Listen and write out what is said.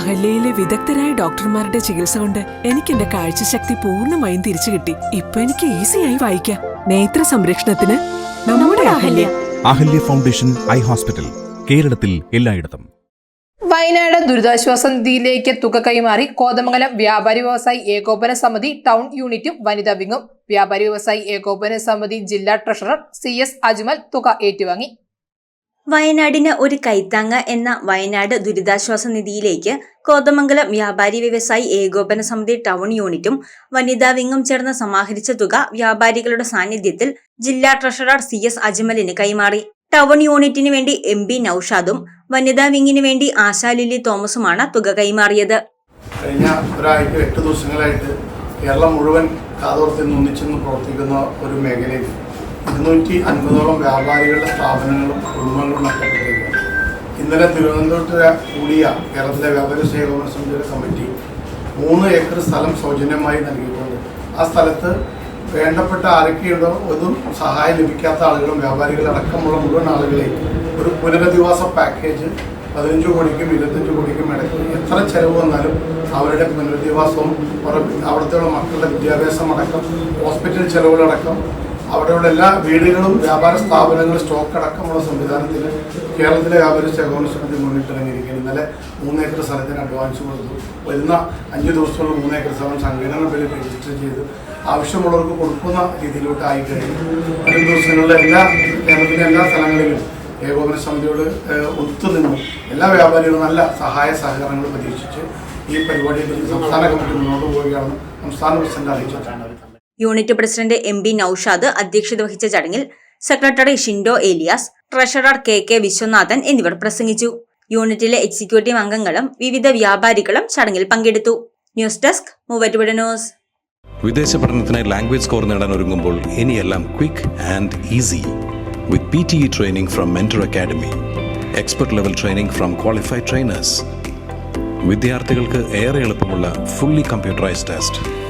അഹല്യയിലെ വിദഗ്ധരായ ഡോക്ടർമാരുടെ ചികിത്സ കൊണ്ട് എനിക്ക് എന്റെ കാഴ്ചശക്തി പൂർണമായും തിരിച്ചു കിട്ടി. ഇപ്പൊ എനിക്ക് ഈസിയായി വായിക്കാം. നേത്ര സംരക്ഷണത്തിന് നമ്മുടെ Ahalya. Ahalya foundation eye hospital കേരളത്തിൽ എല്ലായിടത്തും. വയനാട് ദുരിതാശ്വാസ നിധിയിലേക്ക് തുക കൈമാറി കോതമംഗലം വ്യാപാരി വ്യവസായി ഏകോപന സമിതി ടൗൺ യൂണിറ്റും വനിതാ വിങ്ങും. വ്യാപാരി വ്യവസായി ഏകോപന സമിതി ജില്ലാ ട്രഷറർ സി എസ് അജ്മൽ തുക ഏറ്റുവാങ്ങി. വയനാടിന് ഒരു കൈത്താങ്ങ എന്ന വയനാട് ദുരിതാശ്വാസ നിധിയിലേക്ക് കോതമംഗലം വ്യാപാരി വ്യവസായി ഏകോപന സമിതി ടൗൺ യൂണിറ്റും വനിതാ വിങ്ങും ചേർന്ന് സമാഹരിച്ച തുക വ്യാപാരികളുടെ സാന്നിധ്യത്തിൽ ജില്ലാ ട്രഷറർ സി എസ് അജ്മലിന് കൈമാറി. ടൗൺ യൂണിറ്റിന് വേണ്ടി എം പി നൌഷാദും വനിതാ വിങ്ങിന് വേണ്ടി ആശാ ലില്ലി തോമസുമാണ് തുക കൈമാറിയത്. കഴിഞ്ഞ ഒരാഴ്ച എട്ട് ദിവസങ്ങളായിട്ട് കേരളം മുഴുവൻ കാതോർത്തിൽ ഒന്നിച്ചെന്ന് പ്രവർത്തിക്കുന്ന ഒരു മേഖലയിൽ ഇരുന്നൂറ്റി അൻപതോളം വ്യാപാരികളുടെ സ്ഥാപനങ്ങളും കുടുംബങ്ങളും നഷ്ടപ്പെട്ടിരുന്നു ഇന്നലെ തിരുവനന്തപുരത്ത് കൂടിയ കേരളത്തിലെ വ്യാപാരി സേവന സമിതിയുടെ കമ്മിറ്റി മൂന്ന് ഏക്കർ സ്ഥലം സൗജന്യമായി നൽകിയിട്ടുണ്ട്. ആ സ്ഥലത്ത് വേണ്ടപ്പെട്ട ആരൊക്കെയുണ്ടോ ഒന്നും സഹായം ലഭിക്കാത്ത ആളുകളും വ്യാപാരികളടക്കമുള്ള മുഴുവൻ ആളുകളെയും ഒരു പുനരധിവാസ പാക്കേജ് പതിനഞ്ച് കോടിക്കും ഇരുപത്തഞ്ച് കോടിക്കും ഇടയ്ക്ക് എത്ര ചെലവ് വന്നാലും അവരുടെ പുനരധിവാസവും അവിടുത്തെ മക്കളുടെ വിദ്യാഭ്യാസം അടക്കം ഹോസ്പിറ്റൽ ചെലവുകളടക്കം അവിടെയുള്ള എല്ലാ വീടുകളും വ്യാപാര സ്ഥാപനങ്ങളും സ്റ്റോക്ക് അടക്കമുള്ള സംവിധാനത്തിൽ കേരളത്തിലെ വ്യാപാര സഹകരണ സമിതി മുന്നിട്ടിറങ്ങിയിരിക്കുന്നു. ഇന്നലെ മൂന്നേക്കർ സ്ഥലത്തിന് അഡ്വാൻസ് കൊടുത്തു. വരുന്ന അഞ്ച് ദിവസമുള്ള മൂന്നേക്കർ സ്ഥലം സംഘടന പേര് രജിസ്റ്റർ ചെയ്ത്. ആവശ്യമുള്ളവർക്ക് കൊടുക്കുന്ന രീതിയിലോട്ട് ആയി കഴിഞ്ഞു. വരും ദിവസങ്ങളിലെ എല്ലാ കേരളത്തിലെ എല്ലാ സ്ഥലങ്ങളിലും ഏകോപന സമിതിയോട് ഒത്തുനിന്നും എല്ലാ വ്യാപാരികളും നല്ല സഹായ സഹകരണങ്ങൾ പ്രതീക്ഷിച്ച് ഈ പരിപാടിയിൽ സംസ്ഥാന കമ്മിറ്റി മുന്നോട്ട് പോവുകയാണെന്ന് സംസ്ഥാന president അറിയിച്ചിട്ടാണ് unit president M P Noushad അധ്യക്ഷത വഹിച്ച ചടങ്ങിൽ secretary Shindo Elias treasurer K K Viswanathan എന്നിവർ പ്രസംഗിച്ചു. യൂണിറ്റിലെ എക്സിക്യൂട്ടീവ് അംഗങ്ങളും വിവിധ വ്യാപാരികളും ചടങ്ങിൽ പങ്കെടുത്തു. News desk Muvattupuzha news. വിദേശ പഠനത്തിന് ലാംഗ്വേജ് സ്കോർ നേടാൻ ഒരുങ്ങുമ്പോൾ ഇനിയെല്ലാം quick and easy with P T E training from mentor academy expert level training from qualified trainers. വിദ്യാർത്ഥികൾക്ക് ഏറെ എളുപ്പമുള്ള ഫുള്ളി കമ്പ്യൂട്ടറൈസ്ഡ് ടെസ്റ്റ്.